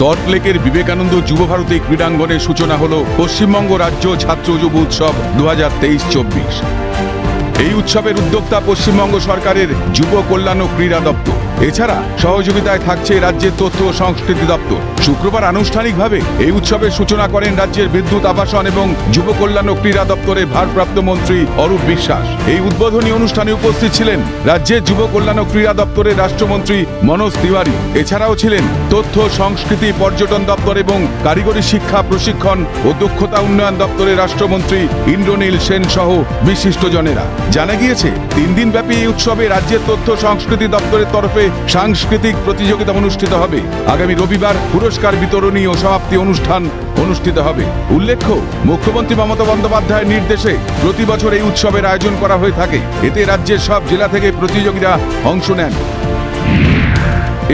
সল্টলেকের বিবেকানন্দ যুব ভারতী ক্রীড়াঙ্গনের সূচনা হল পশ্চিমবঙ্গ রাজ্য ছাত্র যুব উৎসব দু হাজার তেইশ চব্বিশ। এই উৎসবের উদ্যোক্তা পশ্চিমবঙ্গ সরকারের যুব কল্যাণ ও ক্রীড়া দপ্তর। এছাড়া সহযোগিতায় থাকছে রাজ্যের তথ্য ও সংস্কৃতি দপ্তর। শুক্রবার আনুষ্ঠানিকভাবে এই উৎসবের সূচনা করেন রাজ্যের বিদ্যুৎ, আবাসন এবং যুব কল্যাণ ও ক্রীড়া দপ্তরের ভারপ্রাপ্ত মন্ত্রী অরূপ বিশ্বাস। এই উদ্বোধনী অনুষ্ঠানে উপস্থিত ছিলেন রাজ্যের যুব কল্যাণ ও ক্রীড়া দপ্তরের রাষ্ট্রমন্ত্রী মনোজ তিওয়ারি। এছাড়াও ছিলেন তথ্য, সংস্কৃতি, পর্যটন দপ্তর এবং কারিগরি শিক্ষা প্রশিক্ষণ ও দক্ষতা উন্নয়ন দপ্তরের রাষ্ট্রমন্ত্রী ইন্দ্রনীল সেন সহ বিশিষ্টজনেরা জানা গিয়েছে, তিন দিন ব্যাপী এই উৎসবে রাজ্যের তথ্য সংস্কৃতি দপ্তরের তরফে সাংস্কৃতিক প্রতিযোগিতা অনুষ্ঠিত হবে। আগামী রবিবার পুরস্কার বিতরণী ও সমাপ্তি অনুষ্ঠান অনুষ্ঠিত হবে। উল্লেখ্য, মুখ্যমন্ত্রী মমতা বন্দ্যোপাধ্যায়ের নির্দেশে প্রতি বছর এই উৎসবের আয়োজন করা হয়ে থাকে। এতে রাজ্যের সব জেলা থেকে প্রতিযোগীরা অংশ নেন।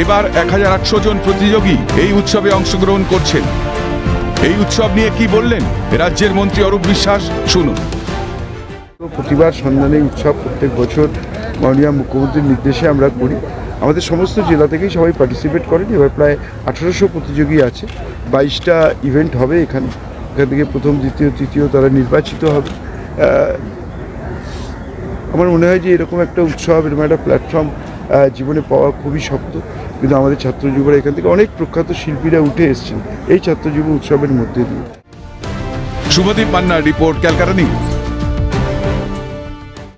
এবার এক হাজার আটশো জন প্রতিযোগী এই উৎসবে অংশগ্রহণ করছেন। এই উৎসব নিয়ে কি বললেন? রাজ্যের মন্ত্রী অরূপ বিশ্বাস, শুনুন। প্রতিবার সন্ধানে উৎসব প্রত্যেক বছর মাননীয় মুখ্যমন্ত্রীর নির্দেশে আমরা করি। আমাদের সমস্ত জেলা থেকেই সবাই পার্টিসিপেট করেন। এবার প্রায় আঠারোশো প্রতিযোগী আছে। বাইশটা ইভেন্ট হবে এখানে, এখান থেকে প্রথম, দ্বিতীয়, তৃতীয় তারা নির্বাচিত হবে। আমার মনে হয় যে এরকম একটা উৎসব, এরকম একটা প্ল্যাটফর্ম জীবনে পাওয়া খুবই শক্ত। কিন্তু আমাদের ছাত্র যুবরা এখান থেকে অনেক প্রখ্যাত শিল্পীরা উঠে এসেছেন এই ছাত্র যুব উৎসবের মধ্যে দিয়ে। শুভদীপ মান্নার রিপোর্ট ক্যালকাটা নিউজ